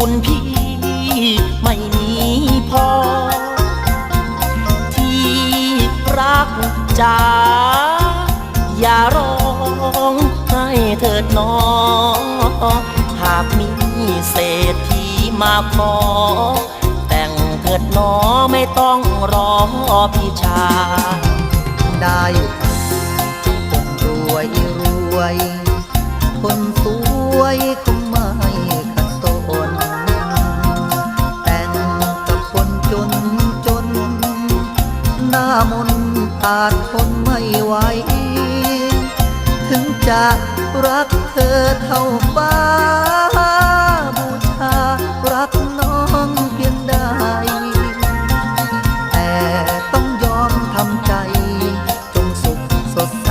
บุญพี่ไม่มีพอ ที่รักจ๋าอย่าร้องให้เถิดหนอง หากมีเศรษฐีมาขอ แต่งเถิดหนอไม่ต้องรอพี่ชายได้คนรวยรวย คนสวยคงไม่ อาจทนไม่ไหว ถึงจะรักเธอเท่าฟ้า บูชารักน้องเพียงใด แต่ต้องยอมทำใจ จงสุขสดใส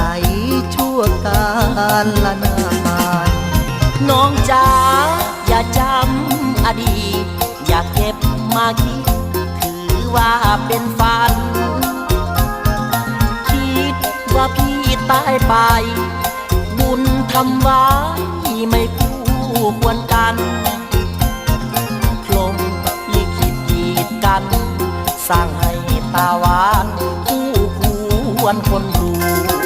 ชั่วกาลละนานน้องจ๋าอย่าจำอดีต อย่าเก็บมาคิด ถือว่าเป็น ตายไป บุญทำไว้ไม่คู่ควรกันพรมลิขิตกีดกัน สร้างให้ตาหวานคู่ควรคนรู้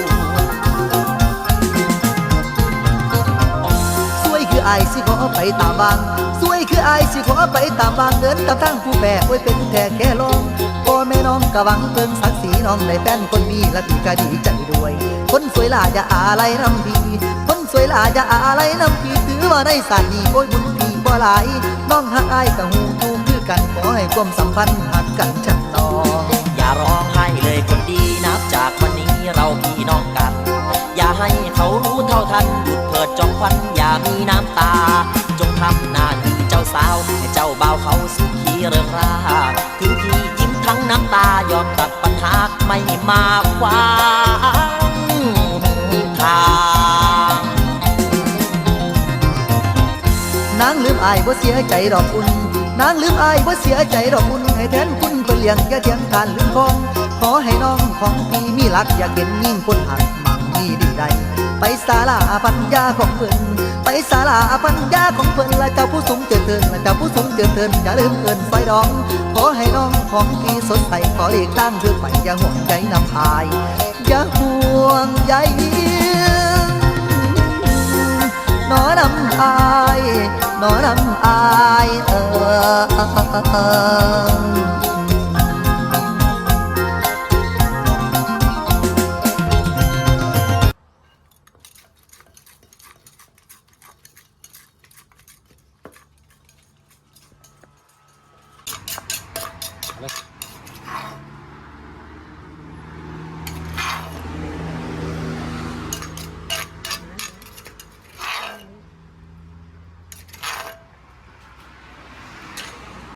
คืออสิขอไปตามบางสวยคือไอสิขอไปตามบางเดินตามทางผู้แบกไว้เป็นแค่แค่ลองพ่อแม่น้องกะหวังเพิ่งศักดิ์ศรีน้องได้แฟนคนมีและพี่ก็ดีใจด้วย คนสวยล่าอย่าอะไรนำพี่คนสวยล่าอย่าอะไรนำพี่ถือว่าได้สาดนี้โอ้ยบุญพี่บ่หลายน้องหักไอกับหูทูคือกันขอให้ความสัมพันธ์หักกันชัดต่ออย่าร้องไห้เลยคนดีนับจากวันนี้เราพี่น้องกัน อย่าให้เขารู้เท่าทัน จองควันอย่ามีน้ำตา จงทำหน้าที่เจ้าสาวให้เจ้าบ่าวเขาสุขีเริงราถึงพี่ยิ้มทั้งน้ำตายอมตัดปัญหาไม่มาขวางทางนางลืมอายว่าเสียใจดอกคุณนางลืมอายว่าเสียใจดอกคุณให้แทนคุณเพื่อเลี้ยงแก่เทียงทานลืมคองขอให้น้องของพี่มีหลักอยากเห็นยิ่งคนหักมั่งมีดีใด ไปศาลาปัญญาของเพิ่นไปศาลาปัญญาของเพิ่นและเจ้าผู้สูงเจริญและเจ้าผู้สูงเจริญอย่าลืมเอินไฟดอง ขอให้น้องของพี่สดใสขอเลีกตั้งเพื่อไปอย่าห่วงใจนำอายอย่าห่วงใยนอนำอายนอนำอายเออ Let's